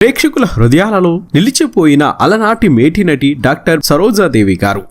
ప్రేక్షకుల హృదయాలలో నిలిచిపోయిన అలనాటి మేటినటి డాక్టర్ సరోజాదేవి గారు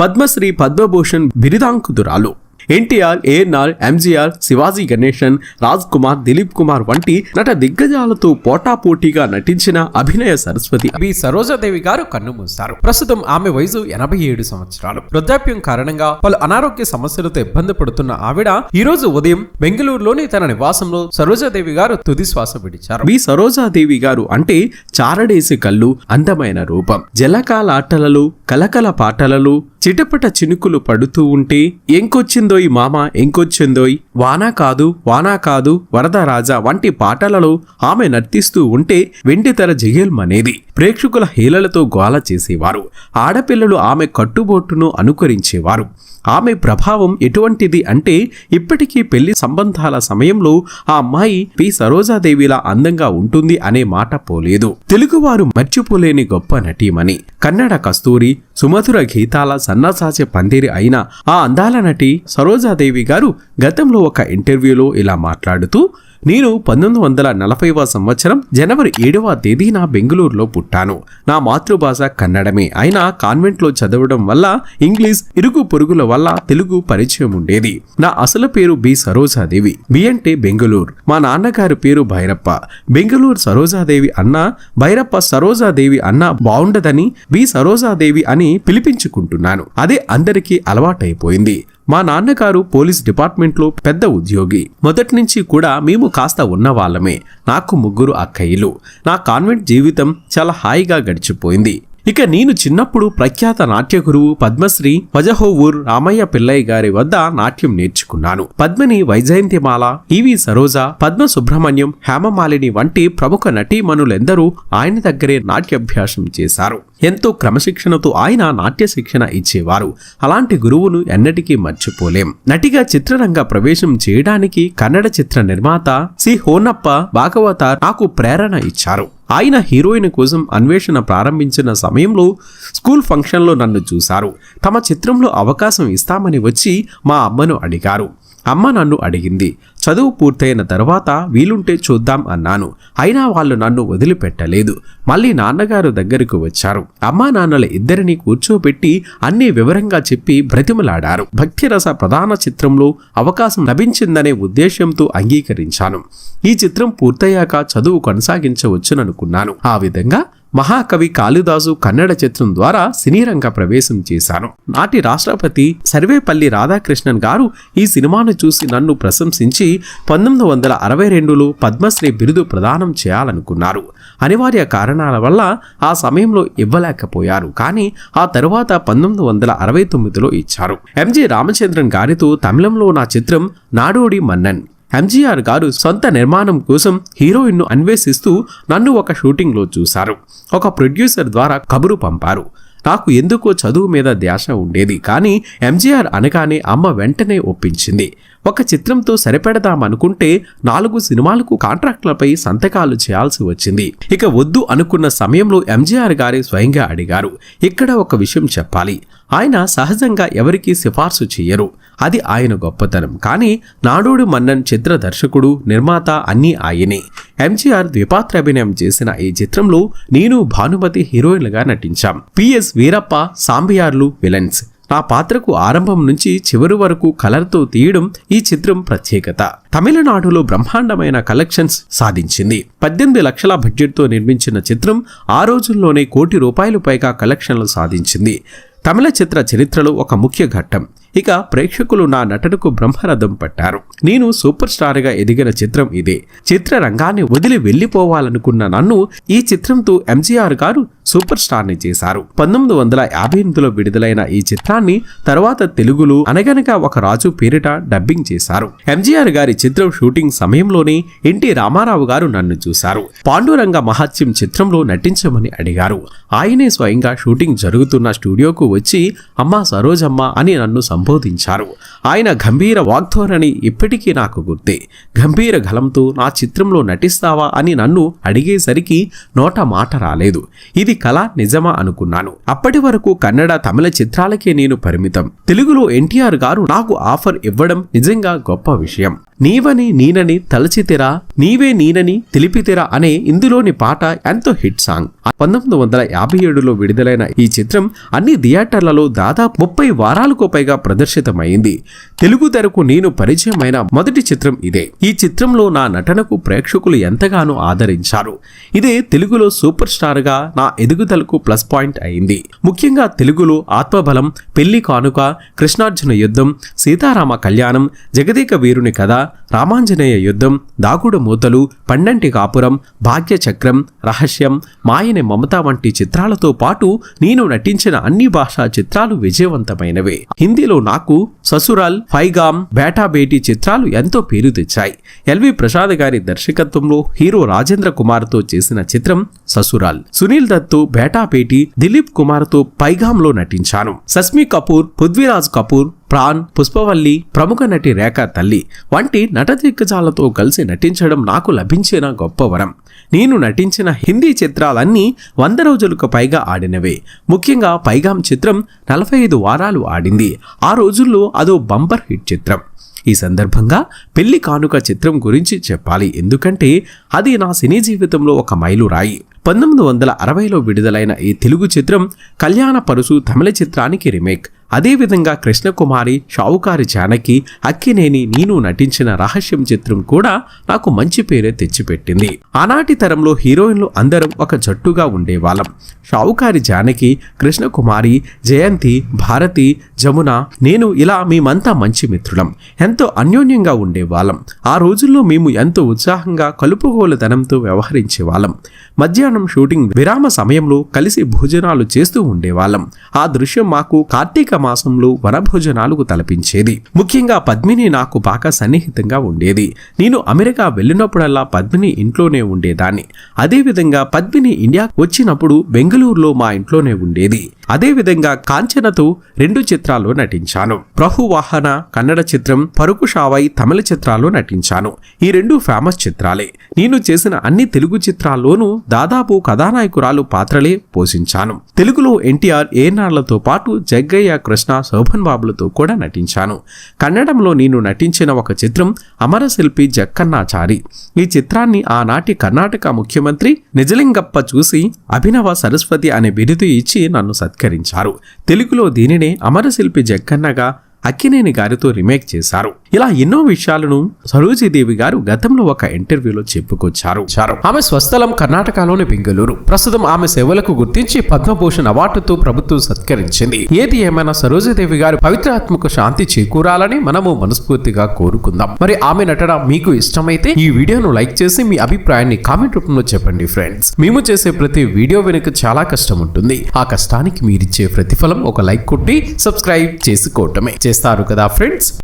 పద్మశ్రీ పద్మభూషణ్ బిరుదాంకుతురాలు ఎన్టీఆర్ ఏఎన్ఆర్ ఎంజీఆర్ శివాజీ గణేశన్ రాజ్ కుమార్ దిలీప్ కుమార్ వంటి నట దిగ్గజాలతో పోటాపోటీగా నటించిన అభినయ సరస్వతి. బి. సరోజాదేవి గారు కన్నుమూశారు ప్రస్తుతం ఆమె వయసు ఎనభై ఏడు సంవత్సరాలు. వృద్ధాప్యం కారణంగా పలు అనారోగ్య సమస్యలతో ఇబ్బంది పడుతున్న ఆవిడ ఈ రోజు ఉదయం బెంగళూరులోని తన నివాసంలో సరోజాదేవి గారు తుది శ్వాస విడిచారు. బి. సరోజాదేవి గారు అంటే చారడేసి కళ్ళు అందమైన రూపం. జలకాలాటలలో కలకల పాటలలో చిటపట చినుకులు పడుతూ ఉంటే ఎంకొచ్చిందోయ్ మామ ఎంకొచ్చిందోయ్? వానా కాదు వానా కాదు వరద రాజా వంటి పాటలలో ఆమె నర్తిస్తూ ఉంటే వెండితెర జగేల్మనేది ప్రేక్షకుల హేళలతో గోల చేసేవారు. ఆడపిల్లలు ఆమె కట్టుబొట్టును అనుకరించేవారు. ఆమె ప్రభావం ఎటువంటిది అంటే ఇప్పటికీ పెళ్ళి సంబంధాల సమయంలో ఆ అమ్మాయి పి. సరోజాదేవిలా అందంగా ఉంటుంది అనే మాట పోలేదు. తెలుగువారు మర్చిపోలేని గొప్ప నటీమణి. కన్నడ కస్తూరి సుమధుర గీతాల సన్నసాచే పందిరి అయిన ఆ అందాల నటి సరోజాదేవి గారు గతంలో ఒక ఇంటర్వ్యూలో ఇలా మాట్లాడుతూ నేను పంతొమ్మిది వందల నలభైవ సంవత్సరం జనవరి ఏడవ తేదీన బెంగళూరులో పుట్టాను. నా మాతృభాష కన్నడమే. అయినా కాన్వెంట్లో చదవడం వల్ల ఇంగ్లీష్ ఇరుగు పొరుగుల వల్ల తెలుగు పరిచయం ఉండేది. నా అసలు పేరు బి సరోజాదేవి. బి అంటే బెంగళూరు. మా నాన్నగారి పేరు భైరప్ప. బెంగళూరు సరోజాదేవి అన్న భైరప్ప సరోజాదేవి అన్న బాగుండదని బి సరోజాదేవి అని పిలిపించుకుంటున్నాను. అదే అందరికీ అలవాటైపోయింది. మా నాన్నగారు పోలీస్ డిపార్ట్మెంట్లో పెద్ద ఉద్యోగి. మొదటి నుంచి కూడా మేము కాస్త ఉన్నవాళ్ళమే. నాకు ముగ్గురు అక్కయ్యలు. నా కాన్వెంట్ జీవితం చాలా హాయిగా గడిచిపోయింది. ఇక నేను చిన్నప్పుడు ప్రఖ్యాత నాట్య గురువు పద్మశ్రీ వజహోవూర్ రామయ్య పిల్లయ్య గారి వద్ద నాట్యం నేర్చుకున్నాను. పద్మిని వైజయంతిమాల ఈవి సరోజ పద్మ సుబ్రహ్మణ్యం హేమమాలిని వంటి ప్రముఖ నటీమణులెందరూ ఆయన దగ్గరే నాట్యాభ్యాసం చేశారు. ఎంతో క్రమశిక్షణతో ఆయన నాట్య శిక్షణ ఇచ్చేవారు. అలాంటి గురువును ఎన్నటికీ మర్చిపోలేం. నటిగా చిత్రరంగ ప్రవేశం చేయడానికి కన్నడ చిత్ర నిర్మాత సి. హోనప్ప భాగవత నాకు ప్రేరణ ఇచ్చారు. ఆయన హీరోయిన్ కోసం అన్వేషణ ప్రారంభించిన సమయంలో స్కూల్ ఫంక్షన్లో నన్ను చూశారు. తమ చిత్రంలో అవకాశం ఇస్తామని వచ్చి మా అమ్మను అడిగారు. అమ్మ నన్ను అడిగింది చదువు పూర్తయిన తర్వాత వీలుంటే చూద్దాం అన్నాను. అయినా వాళ్ళు నన్ను వదిలిపెట్టలేదు. మళ్ళీ నాన్నగారు దగ్గరకు వచ్చారు. అమ్మా నాన్నల ఇద్దరిని కూర్చోబెట్టి అన్ని వివరంగా చెప్పి బ్రతిమలాడారు. భక్తిరస ప్రధాన చిత్రంలో అవకాశం లభించిందనే ఉద్దేశ్యంతో అంగీకరించాను. ఈ చిత్రం పూర్తయ్యాక చదువు కొనసాగించవచ్చుననుకున్నాను. ఆ విధంగా మహాకవి కాళిదాసు కన్నడ చిత్రం ద్వారా సినీరంగ ప్రవేశం చేశాను. నాటి రాష్ట్రపతి సర్వేపల్లి రాధాకృష్ణన్ గారు ఈ సినిమాను చూసి నన్ను ప్రశంసించి పంతొమ్మిది వందల అరవై రెండులో పద్మశ్రీ బిరుదు ప్రదానం చేయాలనుకున్నారు. అనివార్య కారణాల వల్ల ఆ సమయంలో ఇవ్వలేకపోయారు. కానీ ఆ తరువాత పంతొమ్మిది వందల అరవై తొమ్మిదిలో ఇచ్చారు. ఎంజి రామచంద్రన్ గారితో తమిళంలో నా చిత్రం నాడోడి మన్నన్. ఎంజీఆర్ గారు సొంత నిర్మాణం కోసం హీరోయిన్ను అన్వేషిస్తూ నన్ను ఒక షూటింగ్లో చూశారు. ఒక ప్రొడ్యూసర్ ద్వారా కబురు పంపారు. నాకు ఎందుకో చదువు మీద ధ్యాస ఉండేది. కానీ ఎంజీఆర్ అనగానే అమ్మ వెంటనే ఒప్పించింది. ఒక చిత్రంతో సరిపెడదామనుకుంటే నాలుగు సినిమాలకు కాంట్రాక్ట్లపై సంతకాలు చేయాల్సి వచ్చింది. ఇక వద్దు అనుకున్న సమయంలో ఎంజీఆర్ గారి స్వయంగా అడిగారు. ఇక్కడ ఒక విషయం చెప్పాలి. ఆయన సహజంగా ఎవరికీ సిఫార్సు చెయ్యరు. అది ఆయన గొప్పతనం. కానీ నాడోడు మన్నన్ చిత్ర దర్శకుడు నిర్మాత అన్నీ ఆయనే. ఎంజీఆర్ ద్విపాత్ర అభినయం చేసిన ఈ చిత్రంలో నేను భానుమతి హీరోయిన్లుగా నటించాం. పిఎస్ వీరప్ప సాంబియార్లు విలన్స్. నా పాత్రకు ఆరంభం నుంచి చివరి వరకు కలర్తో తీయడం ఈ చిత్రం ప్రత్యేకత. తమిళనాడులో బ్రహ్మాండమైన కలెక్షన్స్ సాధించింది. పద్దెనిమిది లక్షల బడ్జెట్తో నిర్మించిన చిత్రం ఆ రోజుల్లోనే కోటి రూపాయలు పైగా కలెక్షన్లు సాధించింది. తమిళ చిత్ర చరిత్రలో ఒక ముఖ్య ఘట్టం. ఇక ప్రేక్షకులు నా నటనకు బ్రహ్మరథం పట్టారు. నేను సూపర్ స్టార్గా ఎదిగిన చిత్రం ఇదే. చిత్ర రంగాన్ని వదిలి వెళ్ళిపోవాలనుకున్న నన్ను ఈ చిత్రంతో ఎంజీఆర్ గారు సూపర్ స్టార్ని చేశారు. పంతొమ్మిది వందల యాభై ఎనిమిదిలో విడుదలైన ఈ చిత్రాన్ని తర్వాత తెలుగులో అనగనగా ఒక రాజు పేరిట డబ్బింగ్ చేశారు. ఎంజీఆర్ గారి చిత్రం షూటింగ్ సమయంలోనే ఎన్టీ రామారావు గారు నన్ను చూశారు. పాండురంగ మహత్యం చిత్రంలో నటించమని అడిగారు. ఆయనే స్వయంగా షూటింగ్ జరుగుతున్న స్టూడియోకు వచ్చి అమ్మా సరోజమ్మ అని నన్ను సంబోధించారు. ఆయన గంభీర వాగ్ధోరణి ఇప్పటికీ నాకు గుర్తే. గంభీర గలంతో నా చిత్రంలో నటిస్తావా అని నన్ను అడిగేసరికి నోట మాట రాలేదు. ఇది కళ నిజమా అనుకున్నాను. అప్పటి వరకు కన్నడ తమిళ చిత్రాలకే నేను పరిమితం. తెలుగులో ఎన్టీఆర్ గారు నాకు ఆఫర్ ఇవ్వడం నిజంగా గొప్ప విషయం. నీవని నీనని తలచితిరా నీవే నీనని తెలిపితిరా అనే ఇందులోని పాట ఎంతో హిట్ సాంగ్. పంతొమ్మిది వందల యాభై ఏడులో విడుదలైన ఈ చిత్రం అన్ని థియేటర్లలో దాదాపు ముప్పై వారాలకు పైగా ప్రదర్శితమైంది. తెలుగు తెరకు నేను పరిచయమైన మొదటి చిత్రం ఇదే. ఈ చిత్రంలో నా నటనకు ప్రేక్షకులు ఎంతగానో ఆదరించారు. ఇదే తెలుగులో సూపర్ స్టార్గా నా ఎదుగుదలకు ప్లస్ పాయింట్ అయింది. ముఖ్యంగా తెలుగులో ఆత్మబలం పెళ్ళి కానుక కృష్ణార్జున యుద్ధం సీతారామ కళ్యాణం జగదేక వీరుని కథ రామాంజనేయ యుద్ధం దాగుడు మూతలు పండంటి కాపురం భాగ్య చక్రం రహస్యం మాయని మమత వంటి చిత్రాలతో పాటు నేను నటించిన అన్ని భాషా చిత్రాలు విజయవంతమైనవే. హిందీలో నాకు ససురాల్ ఫైగామ్ బేటా బేటీ చిత్రాలు ఎంతో పేరు తెచ్చాయి. ఎల్వి ప్రసాద్ గారి దర్శకత్వంలో హీరో రాజేంద్ర కుమార్తో చేసిన చిత్రం ససురాల్. సునీల్ దత్తో బేటా బేటీ దిలీప్ కుమార్తో పైగాంలో నటించాను. సస్మి కపూర్ పృథ్వీరాజ్ కపూర్ ప్రాణ్ పుష్పవల్లి ప్రముఖ నటి రేఖ తల్లి వంటి నట దిగ్గజాలతో కలిసి నటించడం నాకు లభించిన గొప్ప వరం. నేను నటించిన హిందీ చిత్రాలన్నీ వంద రోజులకు పైగా ఆడినవే. ముఖ్యంగా పైగాం చిత్రం నలభై ఐదు వారాలు ఆడింది. ఆ రోజుల్లో అదో బంపర్ హిట్ చిత్రం. ఈ సందర్భంగా పెళ్ళి కానుక చిత్రం గురించి చెప్పాలి. ఎందుకంటే అది నా సినీ జీవితంలో ఒక మైలురాయి. పంతొమ్మిది వందల అరవైలో విడుదలైన ఈ తెలుగు చిత్రం కళ్యాణ పరుసు తమిళ చిత్రానికి రీమేక్. అదేవిధంగా కృష్ణకుమారి షావుకారి జానకి అక్కినేని నేను నటించిన రహస్యం చిత్రం కూడా నాకు మంచి పేరే తెచ్చిపెట్టింది. ఆనాటి తరంలో హీరోయిన్లు అందరం ఒక జట్టుగా ఉండేవాళ్ళం. షావుకారి జానకి కృష్ణకుమారి జయంతి భారతి జమున నేను ఇలా మేమంతా మంచి మిత్రులం. ఎంతో అన్యోన్యంగా ఉండేవాళ్ళం. ఆ రోజుల్లో మేము ఎంతో ఉత్సాహంగా కలుపుగోలుతనంతో వ్యవహరించేవాళ్ళం. మధ్యాహ్నం షూటింగ్ విరామ సమయంలో కలిసి భోజనాలు చేస్తూ ఉండేవాళ్ళం. ఆ దృశ్యం మాకు కార్తీక మాసంలో వనభోజనాలకు తలపించేది. ముఖ్యంగా పద్మిని నాకు బాగా సన్నిహితంగా ఉండేది. నేను అమెరికా వెళ్ళినప్పుడల్లా పద్మిని ఇంట్లోనే ఉండేదాన్ని. అదేవిధంగా పద్మిని ఇండియా వచ్చినప్పుడు బెంగళూరులో మా ఇంట్లోనే ఉండేది. అదేవిధంగా కాంచనతో రెండు చిత్రాల్లో నటించాను. ప్రహువాహన కన్నడ చిత్రం పరుకు షావై తమిళ చిత్రాల్లో నటించాను. ఈ రెండు ఫేమస్ చిత్రాలే. నేను చేసిన అన్ని తెలుగు చిత్రాల్లోనూ దాదాపు కథానాయకురాలు పాత్రలే పోషించాను. తెలుగులో ఎన్టీఆర్ ఏనాళ్ళతో పాటు జగ్గయ్య కృష్ణ శోభన్ బాబులతో కూడా నటించాను. కన్నడంలో నేను నటించిన ఒక చిత్రం అమరశిల్పి జక్కన్నాచారి. ఈ చిత్రాన్ని ఆనాటి కర్ణాటక ముఖ్యమంత్రి నిజలింగప్ప చూసి అభినవ సరస్వతి అనే బిరుదు ఇచ్చి నన్ను సత్కరించారు. తెలుగులో దీనినే అమరశిల్పి జక్కన్నగా అక్కినేని గారితో రీమేక్ చేశారు. ఇలా ఎన్నో విషయాలను సరోజీదేవి గారు గతంలో ఒక ఇంటర్వ్యూలో చెప్పుకొచ్చారు. చారు. ఆమె స్వస్థలం కర్ణాటకలోని బెంగళూరు. ప్రస్తుతం ఆమె సేవలకు గుర్తించి పద్మభూషణ్ అవార్డుతో ప్రభుత్వం సత్కరించింది. ఏది ఏమైనా సరోజీదేవి గారు పవిత్రాత్మక శాంతి చేకూరాలని మనము మనస్ఫూర్తిగా కోరుకుందాం. మరి ఆమె నటన మీకు ఇష్టమైతే ఈ వీడియోను లైక్ చేసి మీ అభిప్రాయాన్ని కామెంట్ రూపంలో చెప్పండి ఫ్రెండ్స్. మేము చేసే ప్రతి వీడియో వెనుక చాలా కష్టం ఉంటుంది. ఆ కష్టానికి మీరిచ్చే ప్రతిఫలం ఒక లైక్ కొట్టి సబ్స్క్రైబ్ చేసుకోవటమే. చేస్తారు కదా ఫ్రెండ్స్